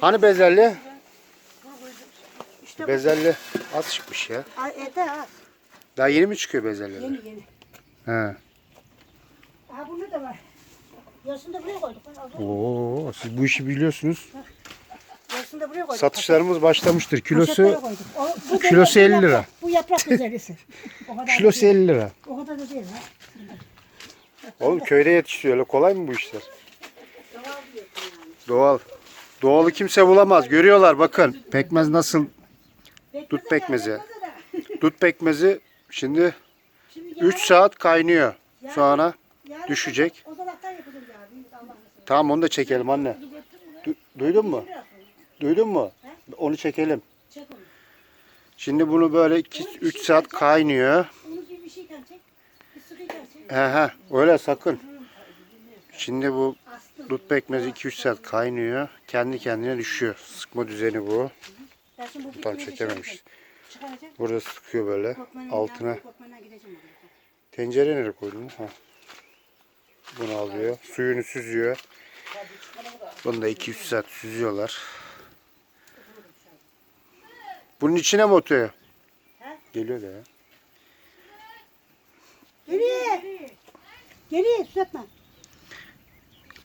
Hani bezelye? İşte bu. Bezelye az çıkmış ya. Ay, ete ha. Daha yeni mi çıkıyor bezelyeler? Yeni yeni. He. Ha bunu da var. Da buraya koyduk. Oo, siz bu işi biliyorsunuz. Da buraya koyduk. Satışlarımız başlamıştır. Kilosu. O, bu kilosu da- bu 50 yaprak- lira. Bu yaprak. O kadar da kilosu değil. 50 lira. O kadar da değil ha. Oğlum köyde yetişiyor. Öyle kolay mı bu işler? Doğal. Doğalı kimse bulamaz. Görüyorlar bakın. Pekmez nasıl? Dut pekmezi. Dut pekmezi şimdi Şimdi 3 saat kaynıyor. Sonra düşecek. Tamam onu da çekelim anne. Du- duydun mu? Duydun mu? Onu çekelim. Şimdi bunu böyle 3 saat kaynıyor. Çek. He he öyle sakın. Şimdi bu dut pekmezi 2-3 saat kaynıyor. Kendi kendine düşüyor. Sıkma düzeni bu. Bu Tam çekememiş. Burada sıkıyor böyle. Altına. Tencere nereye koydun? Ha. Bunu alıyor. Suyunu süzüyor. Bunu da 2-3 saat süzüyorlar. Bunun içine mi oturuyor? He? Geliyor da ya. Geliyor. Geliyor. Sütme.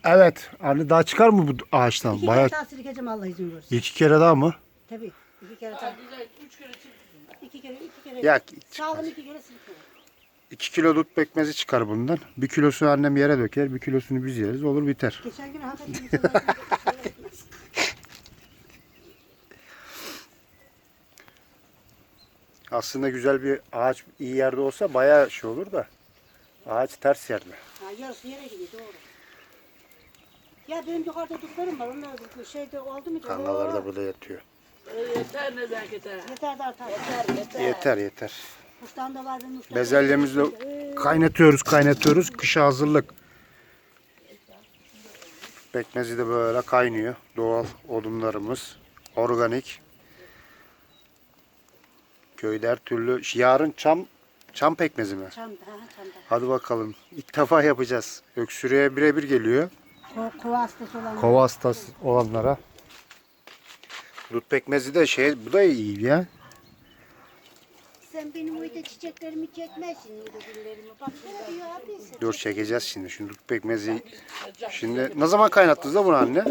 Evet. Hani daha çıkar mı bu ağaçtan? İki Bayağı kere daha silkeceğim Allah izin verirse. iki kere daha mı? Tabii. İki kere daha. İki kere, iki kere. Ya Sağlam iki kere silkeye. 2 kilo dut pekmezi çıkar bundan. Bir kilosunu annem yere döker. Bir kilosunu biz yeriz. Olur biter. Geçen gün hakikaten insanlar- Aslında güzel bir ağaç iyi yerde olsa bayağı şey olur da. Ağaç ters yerde. Ha, yarısı yere gidiyor doğru. Ya benim yukarıda dutlarım var. Onlar bu şeyde oldu mu? Kangalar da burada yatıyor. Yeter ne belki de. Yeter de artar. Yeter yeter. Kuştan da var benim. kuştan da- Bezelyemizi de kaynatıyoruz kaynatıyoruz. Kışa hazırlık. Pekmezi de böyle kaynıyor. Doğal odunlarımız. Organik. Köyde her türlü. Yarın çam çam pekmezi mi? Çamda, ha çamda. Hadi bakalım. İlk defa yapacağız. Öksürüğe birebir geliyor. Ko kova hastası olan. Kova hastası olanlara. Dut pekmezi de şey bu da iyi ya. Sen benim uyda çiçeklerimi çekmezsin uyda güllerimi. Bak şurada diyor abi. Dur çekeceğiz şimdi. Şimdi dut pekmezi şimdi ne zaman kaynattınız da bunu anne?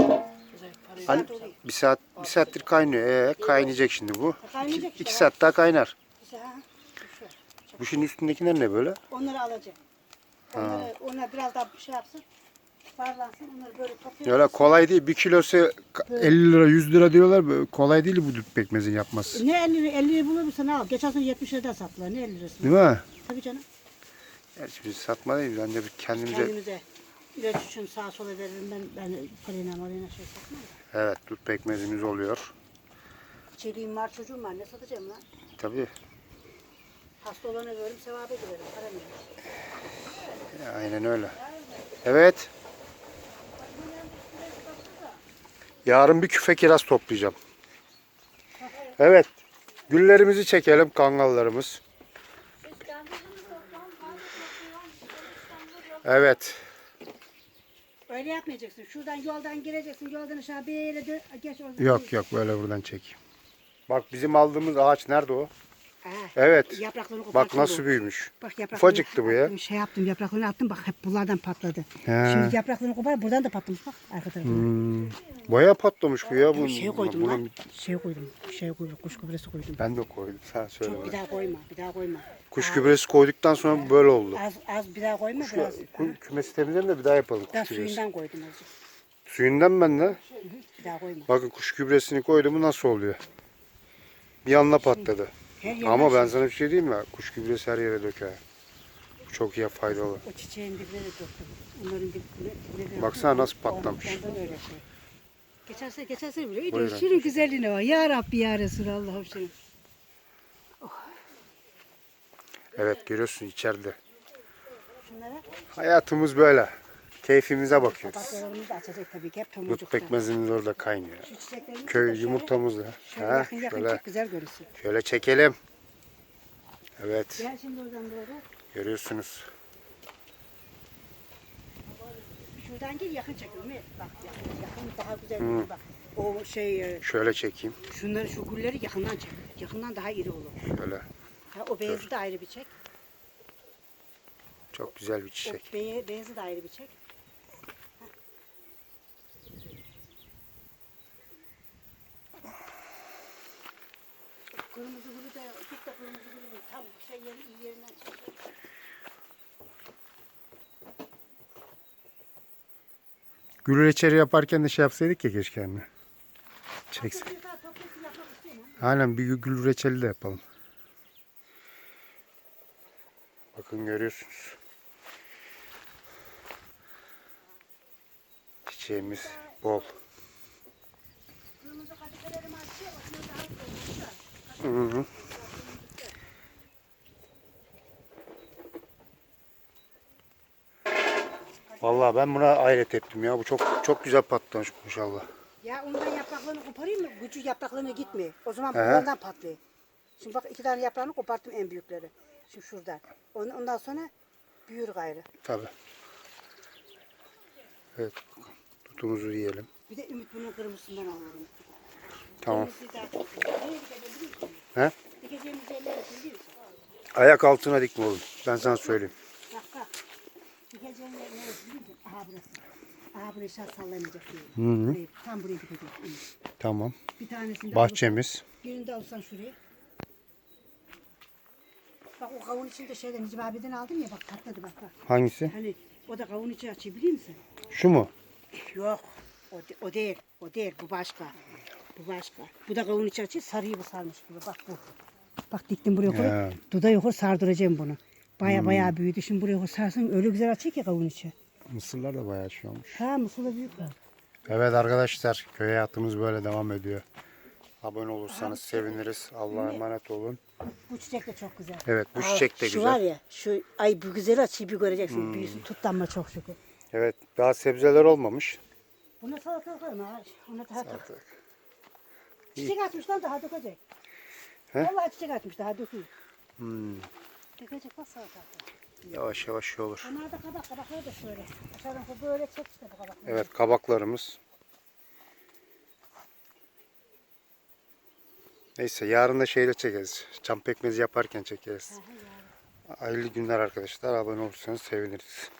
Hani bir saat bir saattir kaynıyor. Ee, kaynayacak şimdi bu. İki, iki saat daha kaynar. İşte, ha. Bu şimdi üstündekiler ne böyle? Onları alacağım. Onları, onlar biraz daha şey yapsın. Parlansın. Böyle. Öyle kolay değil. Bir kilosu ka- 50 lira 100 lira diyorlar. Böyle Kolay değil bu dut pekmezin yapması. Ne 50 lira, 50 lira bulur musun al. Geçen sene 70 liradan sattılar. Ne 50 lirası? Değil mi? Tabii canım. Gerçi biz satma değil. Ben de bir kendimize Kendimize ilaç için sağa sola veririm. Ben, ben parayla marayla şey satmam. da. evet dut pekmezimiz oluyor. Çeliğim var çocuğum var. Ne satacağım lan? Tabii. Hasta olana veririm sevaba girerim. Para mı? Aynen öyle. Evet. Yarın bir küfe kiraz toplayacağım. Evet. Güllerimizi çekelim kangallarımız. Evet. Öyle yapmayacaksın. Şuradan yoldan gireceksin. Yoldan aşağı bir yere dö- geç oradan. Yok yok böyle buradan çek. Bak bizim aldığımız ağaç nerede o? Evet. yapraklarını Bak nasıl bu. büyümüş. Bak yapraklarını Ufacıktı bu ya. attım, Şey yaptım yapraklarını attım bak hep bunlardan patladı. He. Şimdi yapraklarını kopar buradan da patlamış bak arka tarafından. Hmm. Bayağı patlamış bu ya. Bu, şey koydum lan. Şey koydum. Şey koydum. Kuş gübresi koydum. Ben de koydum. Sen söyle. Çok bir bana. daha koyma. Bir daha koyma. Kuş Aa, gübresi koyduktan sonra böyle oldu. Az az bir daha koyma Şu biraz. kü- kümesi temizleyelim de bir daha yapalım Ben kuş gübresi. suyundan koydum azıcık. Suyundan ben de. Bir daha koyma. Bakın kuş gübresini koydum mu nasıl oluyor? Bir anda patladı. Her Ama ben sana bir şey diyeyim mi? Kuş gübresi her yere döker. Bu Çok iyi faydalı. O çiçeğin dibine de döktüm. Onların dibine, dibine Baksana nasıl patlamış. Ondan öyle şey. Geçen sene, geçen sene bile. İyi Buyurun. şunun güzelliğine bak. Ya Rabbi ya Resulallah'ım şunun. Evet görüyorsun içeride. Şunlara Hayatımız böyle. Keyfimize bakıyoruz. papatyalarımız da açacak tabii ki. Hep Dut tomurcukta. pekmezimiz orada kaynıyor. Şu de Köy şöyle- yumurtamız da. Şöyle Ha, yakın yakın şöyle, çok güzel görünsün. şöyle çekelim. Evet Gel şimdi oradan böyle. görüyorsunuz. Şuradan gel yakın çekiyorum. evet. Bak yakın, yakın daha güzel Hı. görünüyor bak. O şey e, Şöyle çekeyim. şunları şu gülleri yakından çek. Yakından daha iri olur. Şöyle. Ha, o beyazı da ayrı bir çek. Çok güzel bir O çiçek. beye- beyazı da ayrı bir çek. Kırmızı gülü de git de kırmızı gülü tam şey yeri iyi yerinden çek. Gül reçeli yaparken de şey yapsaydık ya keşke anne. İstiyorum. Aynen bir gül reçeli de yapalım. Bakın görüyorsunuz. Çiçeğimiz bol. Kırmızı kadifelerimi açıyor. Ondan daha koymuş da. Hı hı. Vallahi ben buna hayret ettim ya. Bu çok çok güzel patlamış maşallah. Ya ondan yapraklarını koparayım mı? Gücü yapraklarına gitmiyor. O zaman bundan patlıyor. Şimdi bak iki tane yaprağını koparttım en büyükleri. Şimdi şuradan. On- Ondan sonra büyür gayrı. Tabi. Evet. Tutumuzu yiyelim. Bir de Ümit bunun kırmızısından alıyorum. Tamam. He? Ayak altına dikme oğlum. Ben sana söyleyeyim. Şart sallamayacak diye. Hı hı. Tam buraya. Ümit. Tamam. Bir tanesini Bahçemiz. alıp- birini de alsan şuraya. Bak o kavun içinde şeyden Necip abiden aldım ya bak patladı bak bak. Hangisi? Hani o da kavun içi açıyor biliyor musun? Şu mu? Yok. O, de- o değil. O değil. Bu başka. Bu başka. Bu da kavun içi açıyor. Sarıyı bu sarmış gibi. Bak bu. Bak diktim buraya koy. Ya. Duda yukarı sardıracağım bunu. Baya baya büyüdü. Şimdi buraya sarsın. Öyle güzel açıyor ki kavun içi. Mısırlar da bayağı şey olmuş. Ha mısır da büyük var. Evet arkadaşlar köy hayatımız böyle devam ediyor. Abone olursanız seviniriz. Allah'a emanet olun. Bu çiçek de çok güzel. Evet bu Aa, çiçek de Şu var güzel. ya. Şu ay bu güzel açıyı bir göreceksin. Büyüsün tutlanma çok şükür. Evet daha sebzeler olmamış. Buna salatalık var mı? Ona daha Çiçek açmışlar daha dökecek. He? Vallahi çiçek açmış daha döküyor. Hmm, Dökecek bak salatalık. yavaş yavaş şey olur. Onlar da kabak, kabakları da şöyle. Aşağıdan böyle çek işte bu kabakları. Evet kabaklarımız. Neyse yarın da şeyle çekeriz. Çam pekmezi yaparken çekeriz. Hayırlı günler arkadaşlar. Abone olursanız seviniriz.